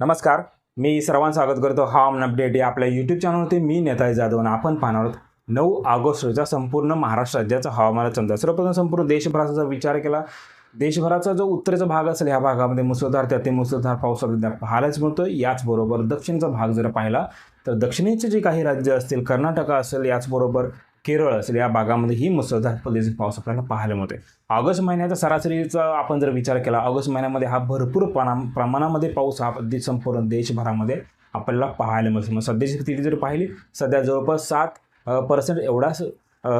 नमस्कार मी सर्वांचं स्वागत करतो. हवामान अपडेट या आपल्या यूट्यूब चॅनलवरती मी नेताजी जाधव आणि आपण पाहणार आहोत नऊ ऑगस्ट रोजीचा संपूर्ण महाराष्ट्र राज्याचा हवामानाचा अंदाज. सर्वप्रथम संपूर्ण देशभराचा जर विचार केला देशभराचा जो उत्तरेचा भाग असेल ह्या भागामध्ये मुसळधार ते मुसळधार पाऊस सध्या पाहायलाच मिळतो याचबरोबर दक्षिणचा भाग जर पाहिला तर दक्षिणेचे जे काही राज्य असतील कर्नाटक असेल याचबरोबर केरळ असेल या भागामध्ये ही मुसळधार पद्धतीचे पाऊस आपल्याला पाहायला मिळते. ऑगस्ट महिन्याचा सरासरीचा आपण जर विचार केला ऑगस्ट महिन्यामध्ये हा भरपूर प्रणा प्रमाणामध्ये पाऊस हा संपूर्ण देशभरामध्ये आपल्याला पाहायला मिळतो. मग सध्याची स्थिती जर पाहिली सध्या जवळपास सात पर्सेंट एवढाच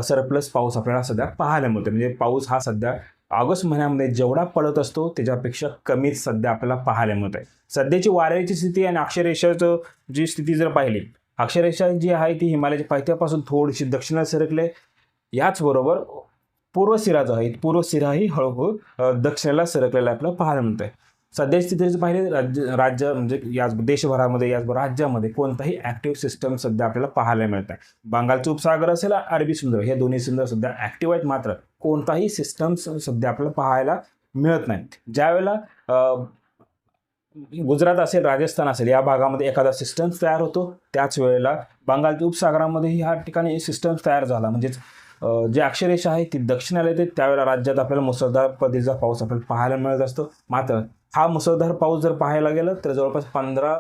सरप्लस पाऊस आपल्याला सध्या पाहायला मिळतो म्हणजे पाऊस हा सध्या ऑगस्ट महिन्यामध्ये जेवढा पडत असतो त्याच्यापेक्षा कमीच सध्या आपल्याला पाहायला मिळत आहे सध्याची वाऱ्याची स्थिती आणि अक्षरेषाचं जी स्थिती जर पाहिली अक्षरेषा जी आहे ती हिमालयाच्या पायथ्यापासून थोडीशी दक्षिणा सरकले. याचबरोबर पूर्व सिरा जो आहे. पूर्व सिराही हळूहळू दक्षिणेला सरकलेला आपल्याला पाहायला मिळतं आहे सध्याची स्थिती पाहिले राज्य राज्य म्हणजे याच देशभरामध्ये याच राज्यामध्ये कोणताही ॲक्टिव्ह सिस्टम सध्या आपल्याला पाहायला मिळत आहे बंगालचा उपसागर असेल अरबी सुंदर हे दोन्ही सुंदर सध्या ॲक्टिव्ह आहेत. मात्र कोणताही सिस्टम सध्या आपल्याला पाहायला मिळत नाही. ज्यावेळेला गुजरात असेल राजस्थान असेल या भागामध्ये एखादा सिस्टम्स तयार होतो. त्याच वेळेला बंगालच्या उपसागरामध्येही ह्या ठिकाणी सिस्टम्स तयार झाला. म्हणजेच जे अक्षरेषा आहे ती दक्षिणेला येते. त्यावेळेला राज्यात आपल्याला मुसळधार पद्धतीचा पाऊस आपल्याला पाहायला मिळत असतो. मात्र हा मुसळधार पाऊस जर पाहायला गेलं तर जवळपास पंधरा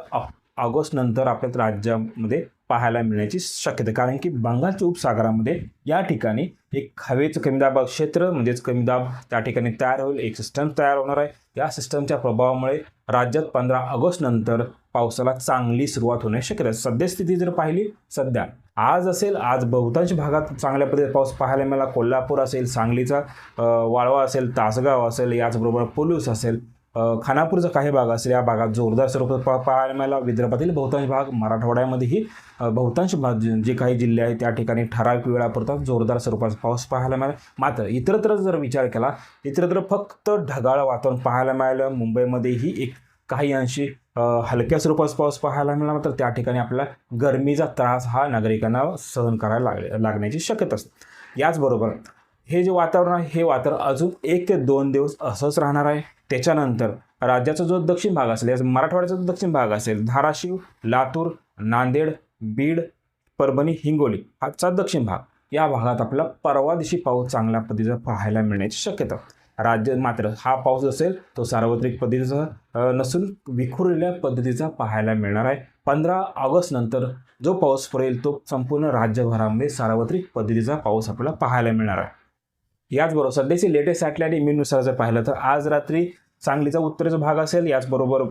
ऑगस्ट नंतर आपल्या राज्यामध्ये पाहायला मिळण्याची शक्यता. कारण की बंगालच्या उपसागरामध्ये या ठिकाणी एक हवेचं कमी दाब क्षेत्र म्हणजेच कमी दाब त्या ठिकाणी तयार होईल. एक सिस्टम तयार होणार आहे. या सिस्टमच्या प्रभावामुळे राज्यात पंधरा ऑगस्ट नंतर पावसाला चांगली सुरुवात होण्याची शक्यता आहे. सद्यस्थिती जर पाहिली सध्या आज असेल आज बहुतांश भागात चांगल्या पद्धतीने पाऊस पाहायला मिळाला. कोल्हापूर असेल सांगलीचा वाळवा असेल तासगाव असेल याचबरोबर पोलूस असेल खानापूरचा काही भाग असेल या भागात जोरदार स्वरूपात पा पाहायला मिळाला विदर्भातील बहुतांश भाग मराठवाड्यामध्येही बहुतांश भाग जे काही जिल्हे आहेत त्या ठिकाणी ठराविक वेळापुरता जोरदार स्वरूपाचा पाऊस पाहायला मिळाला. मात्र इतरत्र जर विचार केला इतरत्र फक्त ढगाळ वातावरण पाहायला मिळालं. मुंबईमध्येही एक काही अंशी हलक्या स्वरूपाचा पाऊस पाहायला मिळाला. मात्र त्या ठिकाणी आपल्याला गरमीचा त्रास हा नागरिकांना सहन करायला लाग लागण्याची शक्यता असते. याचबरोबर हे जे वातावरण आहे हे वातावरण अजून एक ते दोन दिवस असंच राहणार आहे. त्याच्यानंतर राज्याचा जो दक्षिण भाग असेल याचा मराठवाड्याचा जो दक्षिण भाग असेल धाराशिव लातूर नांदेड बीड परभणी हिंगोली हाचा दक्षिण भाग या भागात आपला परवा दिवशी पाऊस चांगल्या पद्धतीचा पाहायला मिळण्याची शक्यता. राज्य मात्र हा पाऊस असेल तो सार्वत्रिक पद्धतीचा नसून विखुरलेल्या पद्धतीचा पाहायला मिळणार आहे. पंधरा ऑगस्ट नंतर जो पाऊस पडेल तो संपूर्ण राज्यभरामध्ये सार्वत्रिक पद्धतीचा पाऊस आपल्याला पाहायला मिळणार आहे. याचबरोबर सध्याची लेटेस्ट सॅटेलाईट इम्युनुसार जर पाहिलं तर आज रात्री सांगलीचा उत्तरेचा भाग असेल याचबरोबर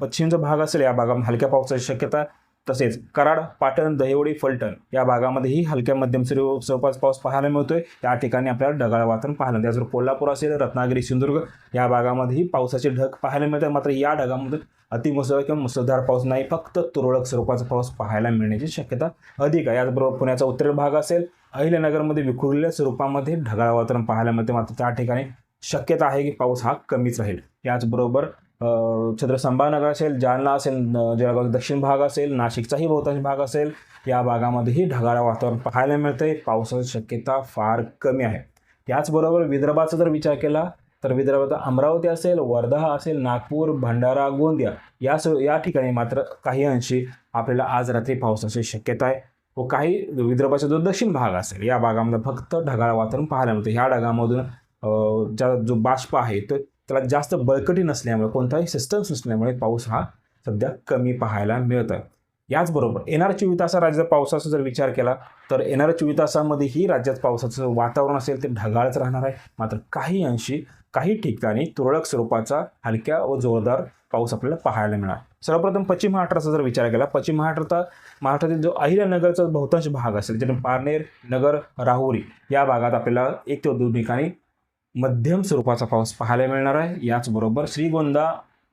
पश्चिमचा भाग असेल या भागामध्ये हलक्या पावसाची शक्यता. तसेच कराड पाटण दहिवडी फलटण या भागामध्येही हलक्या मध्यम स्वरू- स्वरूपाचा पाऊस पाहायला मिळतोय. या ठिकाणी आपल्याला ढगाळ वातावरण पाहायला त्याचबरोबर कोल्हापूर असेल रत्नागिरी सिंधुदुर्ग या भागामध्येही पावसाचे ढग पाहायला मिळतात मात्र या ढगामध्ये अतिमुसळ किंवा मुसळधार पाऊस नाही. फक्त तुरळक स्वरूपाचा पाऊस पाहायला मिळण्याची शक्यता अधिक आहे. याचबरोबर पुण्याचा उत्तर भाग असेल अहिल्यानगरमध्ये विखुरलेल्या स्वरूपामध्ये ढगाळ वातावरण पाहायला मिळते. मात्र त्या ठिकाणी शक्यता आहे की पाऊस हा कमीच राहील. याचबरोबर अ, छत्रसंभानगर असेल जालना असेल न- जळगावचा दक्षिण भाग असेल नाशिकचाही बहुतांश भाग असेल या भागामध्येही ढगाळ वातावरण पाहायला मिळते. पावसाची शक्यता फार कमी आहे. याचबरोबर विदर्भाचा जर विचार केला तर विदर्भात अमरावती असेल वर्धा असेल नागपूर भंडारा गोंदिया या स या ठिकाणी मात्र काही अंशी आपल्याला आज रात्री पावसाची शक्यता आहे. व काही विदर्भाचा जो दक्षिण भाग असेल या भागामध्ये फक्त ढगाळ वातावरण पाहायला मिळतं. ह्या ढगामधून ज्या जो बाष्प आहे तो त्याला जास्त बळकटी नसल्यामुळे कोणताही सिस्टम्स नसल्यामुळे पाऊस हा सध्या कमी पाहायला मिळत आहे याचबरोबर येणाऱ्या चोवीस तासा राज्यात पावसाचा जर विचार केला तर येणाऱ्या चोवीस तासामध्येही राज्यात पावसाचं वातावरण असेल ते ढगाळच राहणार आहे. मात्र काही अंशी काही ठिकाणी तुरळक स्वरूपाचा हलक्या व जोरदार पाऊस आपल्याला पाहायला मिळणार. सर्वप्रथम पश्चिम महाराष्ट्राचा जर विचार केला पश्चिम महाराष्ट्राचा महाराष्ट्रातील जो अहिल्यानगरचा बहुतांश भाग असेल ज्याने पारनेर नगर राहुरी या भागात आपल्याला एक ते दोन ठिकाणी मध्यम स्वरूपाचा पाऊस पाहायला मिळणार आहे. याचबरोबर श्रीगोंदा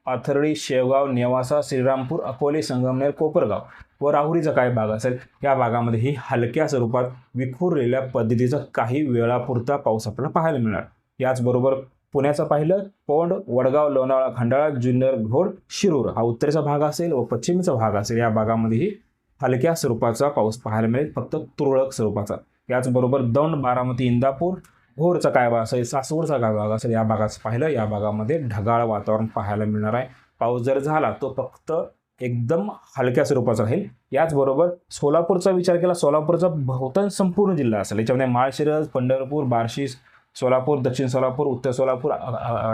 पाथर्डी शेवगाव नेवासा श्रीरामपूर अकोले संगमनेर कोपरगाव व राहुरीचा काही भाग असेल या भागामध्येही हलक्या स्वरूपात विखुरलेल्या पद्धतीचा काही वेळापुरता पाऊस आपल्याला पाहायला मिळणार. याचबरोबर पुण्याचं पाहिलं पौंड वडगाव लोणावळा खंडाळा जुन्नर घोड शिरूर. हा उत्तरेचा भाग असेल व पश्चिमेचा भाग असेल या भागामध्येही हलक्या स्वरूपाचा पाऊस पाहायला मिळेल फक्त तुरळक स्वरूपाचा. याचबरोबर दौंड बारामती इंदापूर भोरचा काय भाग असेल सासवडचा काय भाग असेल या भागाचं पाहिलं या भागामध्ये ढगाळ वातावरण पाहायला मिळणार आहे. पाऊस जर झाला तो फक्त एकदम हलक्या स्वरूपाचा राहील. याचबरोबर सोलापूरचा विचार केला सोलापूरचा बहुतांश संपूर्ण जिल्हा असेल. याच्यामध्ये माळशिरस पंढरपूर बार्शीस सोलापूर दक्षिण सोलापूर उत्तर सोलापूर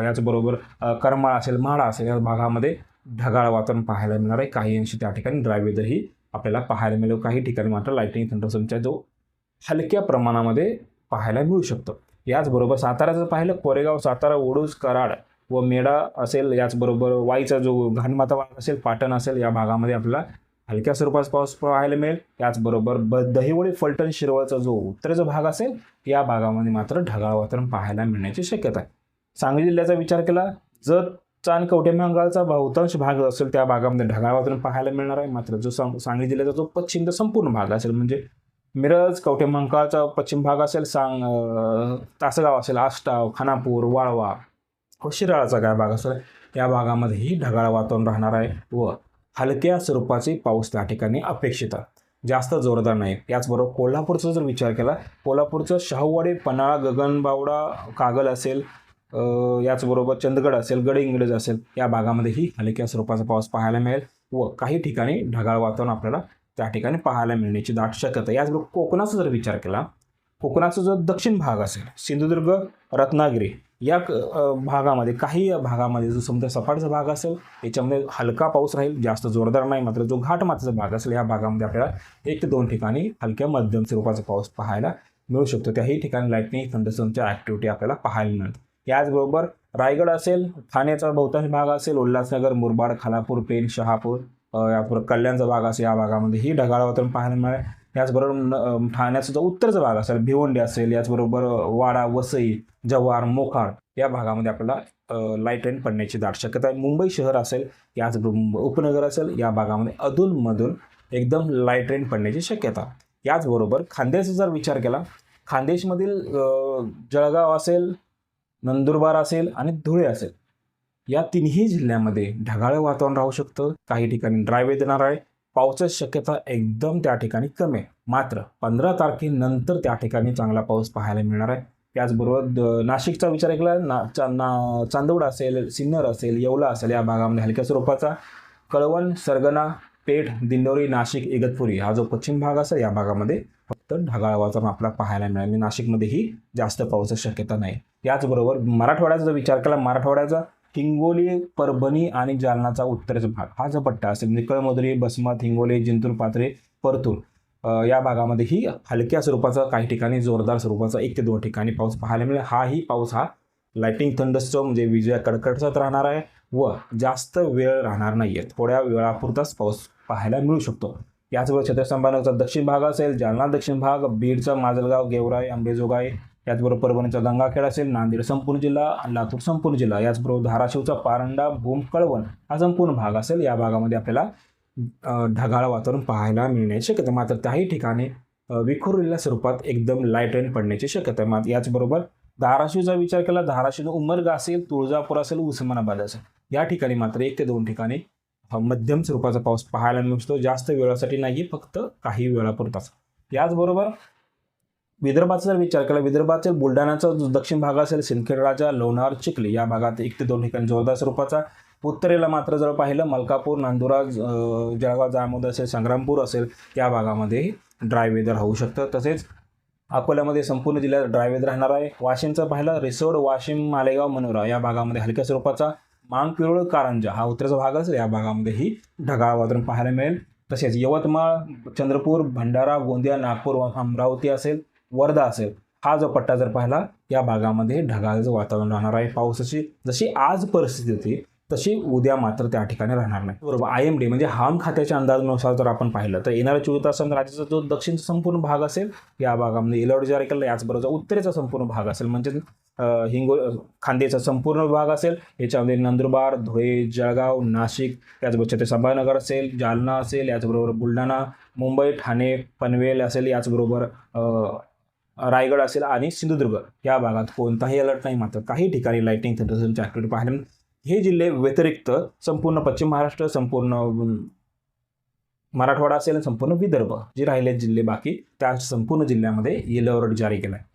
याचबरोबर करमाळ असेल म्हाडा असेल या भागामध्ये ढगाळ वातावरण पाहायला मिळणार आहे. काही अंशी त्या ठिकाणी ड्राय वेदरही आपल्याला पाहायला मिळेल. काही ठिकाणी मात्र लाईटिंग थंडरसमच्या जो हलक्या प्रमाणामध्ये पाहायला मिळू शकतो. याचबरोबर साताऱ्याचं पाहिलं कोरेगाव सातारा ओडूस कराड व मेढा असेल याचबरोबर वाईचा जो घाणमाता भाग असेल पाटण असेल या भागामध्ये आपल्याला हलक्या स्वरूपाचा पाऊस पाहायला मिळेल. त्याचबरोबर ब दहिवडी फलटण शिरवळचा जो उत्तरेचा भाग असेल या भागामध्ये मात्र ढगाळ वातावरण पाहायला मिळण्याची शक्यता आहे. सांगली जिल्ह्याचा विचार केला जर चांद कवठेमंगळचा बहुतांश भाग असेल त्या भागामध्ये ढगाळ वातावरण पाहायला मिळणार आहे. मात्र जो सांग सांगली जिल्ह्याचा जो पश्चिमचा संपूर्ण भाग असेल म्हणजे मिरज कवठेमंकाळचा पश्चिम भाग असेल सांग तासगाव असेल आष्टाव खानापूर वाळवा व शिराळाचा काय भाग असेल या भागामध्येही ढगाळ वातावरण राहणार आहे व हलक्या स्वरूपाचे पाऊस त्या ठिकाणी अपेक्षित आहे जास्त जोरदार नाही याचबरोबर कोल्हापूरचा जर विचार केला कोल्हापूरचं शाहूवाडी पन्हाळा गगनबावडा कागल असेल याचबरोबर चंदगड असेल गडहिंग्लज असेल या भागामध्येही हलक्या स्वरूपाचा पाऊस पाहायला मिळेल व काही ठिकाणी ढगाळ वातावरण आपल्याला त्या ठिकाणी पाहायला मिळण्याची दाट शक्यता आहे. याचबरोबर कोकणाचा जर विचार केला कोकणाचा जो दक्षिण भाग असेल सिंधुदुर्ग रत्नागिरी या क- भागामध्ये काही भागामध्ये जो समजा सपाटचा भाग असेल याच्यामध्ये हलका पाऊस राहील जास्त जोरदार नाही मात्र जो घाटमातीचा भाग असेल या भागामध्ये आपल्याला एक ते दोन ठिकाणी हलक्या मध्यम स्वरूपाचा पाऊस पाहायला मिळू शकतो. त्याही ठिकाणी लाईटनिंग थंडरस्टॉर्मच्या ॲक्टिव्हिटी आपल्याला पाहायला मिळतात. याचबरोबर रायगड असेल ठाण्याचा बहुतांश भाग असेल उल्हासनगर मुरबाड खालापूर पेण शहापूर यापूर कल्याणचा भाग असेल या भागामध्ये ही ढगाळ वातावरण पाहायला मिळेल. याचबरोबर न- ठाण्याचा जो उत्तरचा भाग असेल भिवंडी असेल याचबरोबर वाडा वसई जव्हार मोखाड या भागामध्ये आपल्याला लाइट रेन पडण्याची दाट शक्यता आहे. मुंबई शहर असेल याचबरोबर उपनगर असेल या भागामध्ये अधूनमधून एकदम लाइट रेन पडण्याची शक्यता. याचबरोबर खानदेशचा जर विचार केला खानदेशमधील जळगाव असेल नंदुरबार असेल आणि धुळे असेल या तिन्ही जिल्ह्यामध्ये ढगाळ वातावरण राहू शकतं. काही ठिकाणी ड्राय देणार आहे पावसाची शक्यता एकदम त्या ठिकाणी कमी आहे. मात्र पंधरा तारखेनंतर त्या ठिकाणी चांगला पाऊस पाहायला मिळणार आहे. त्याचबरोबर द- नाशिकचा विचार केला ना चा ना चांदवड असेल सिन्नर असेल येवला असेल या भागामध्ये हलक्या स्वरूपाचा कळवण सरगना पेठ दिंडोरी नाशिक इगतपुरी हा जो पश्चिम भाग असेल या भागामध्ये फक्त ढगाळ वातावरण आपल्याला पाहायला मिळेल. आणि नाशिकमध्येही जास्त पावसाची शक्यता नाही. याचबरोबर मराठवाड्याचा जर विचार केला मराठवाड्याचा हिंगोली परभणी आणि जालनाचा उत्तरेचा भाग. हा जो पट्टा असेल म्हणजे कळमदुरी बसमत हिंगोली जिंतूर पात्रे परतूर या या भागामध्येही हलक्या स्वरूपाचा काही ठिकाणी जोरदार स्वरूपाचा एक ते दोन ठिकाणी पाऊस पाहायला मिळेल. हाही पाऊस हा लाईटिंग थंडस्टॉर्म म्हणजे विजया कडकडचाच राहणार आहे व जास्त वेळ राहणार नाही आहे थोड्या वेळापुरताच पाऊस पाहायला मिळू शकतो. याचबरोबर छत्रसंभानगरचा दक्षिण भाग असेल जालना दक्षिण भाग बीडचा माजलगाव गेवराई अंबेजोगाई याचबरोबर परभणीचा गंगाखेड असेल नांदेड संपूर्ण जिल्हा आणि लातूर संपूर्ण जिल्हा. याचबरोबर धाराशिवचा पारंडा भूम कळवण हा संपूर्ण भाग असेल. या भागामध्ये आपल्याला ढगाळ वातावरण पाहायला मिळण्याची शक्यता आहे. मात्र त्याही ठिकाणी विखुरलेल्या स्वरूपात एकदम लाइट रेन पडण्याची शक्यता आहे. मात्र याचबरोबर धाराशिवचा विचार केला धाराशिव उमरगा असेल तुळजापूर असेल उस्मानाबाद असेल या ठिकाणी मात्र एक ते दोन ठिकाणी मध्यम स्वरूपाचा पाऊस पाहायला मिळतो. जास्त वेळासाठी नाही फक्त काही वेळापुरताच. याचबरोबर विदर्भाचा जर विचार केला विदर्भाचे बुलढाण्याचा जो दक्षिण भाग असेल सिंदखेडराजा लोणार चिखली या भागात एक ते दोन ठिकाणी जोरदार स्वरूपाचा उत्तरेला मात्र जर पाहिलं मलकापूर नांदुरा जळगाव जामोद असेल संग्रामपूर असेल या भागामध्ये ड्राय वेदर होऊ शकतं. तसेच अकोल्यामध्ये संपूर्ण जिल्ह्यात ड्राय वेदर राहणार आहे. वाशिमचा पाहिला रिसोड वाशिम मालेगाव मनोरा या भागामध्ये हलक्या स्वरूपाचा मांगपिरोळ कारंजा हा उत्तरेचा भाग असेल या भागामध्येही ढगाळ वातावरण पाहायला मिळेल. तसेच यवतमाळ चंद्रपूर भंडारा गोंदिया नागपूर व अमरावती असेल वर्धा असेल हा जो पट्टा जर पाहिला या भागामध्ये ढगाळचं वातावरण राहणार आहे पावसाची. जशी आज परिस्थिती होती तशी उद्या मात्र त्या ठिकाणी राहणार नाही. बरोबर आय एम डी म्हणजे हवामान खात्याच्या अंदाजानुसार जर आपण पाहिलं तर येणाऱ्या चोवीस तासांत राज्याचा जो दक्षिण संपूर्ण भाग असेल या भागामध्ये इलॉट जारी केला याचबरोबर उत्तरेचा संपूर्ण भाग असेल म्हणजे हिंगो खांदेचा संपूर्ण भाग असेल याच्यामध्ये नंदुरबार धुळे जळगाव नाशिक याचबरोबर छत्रपती संभाजीनगर असेल जालना असेल याचबरोबर बुलढाणा मुंबई ठाणे पनवेल असेल याचबरोबर रायगड असेल आणि सिंधुदुर्ग या भागात कोणताही अलर्ट नाही. मात्र काही ठिकाणी लाईटनिंग थंडरस्टॉर्मची ॲक्टिव्हिटी पाहिल्या हे जिल्हे व्यतिरिक्त संपूर्ण पश्चिम महाराष्ट्र संपूर्ण मराठवाडा असेल आणि संपूर्ण विदर्भ जे राहिले जिल्हे बाकी त्या संपूर्ण जिल्ह्यामध्ये येलो अलर्ट जारी केला आहे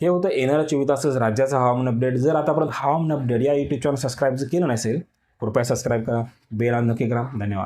हे होतं येणाऱ्या चोवीस तासच राज्याचं हवामान अपडेट जर आतापर्यंत हवामान अपडेट या यूट्यूब चॅनल सबस्क्राईब जर केलं नसेल कृपया सबस्क्राईब करा. बेल नक्की करा. धन्यवाद.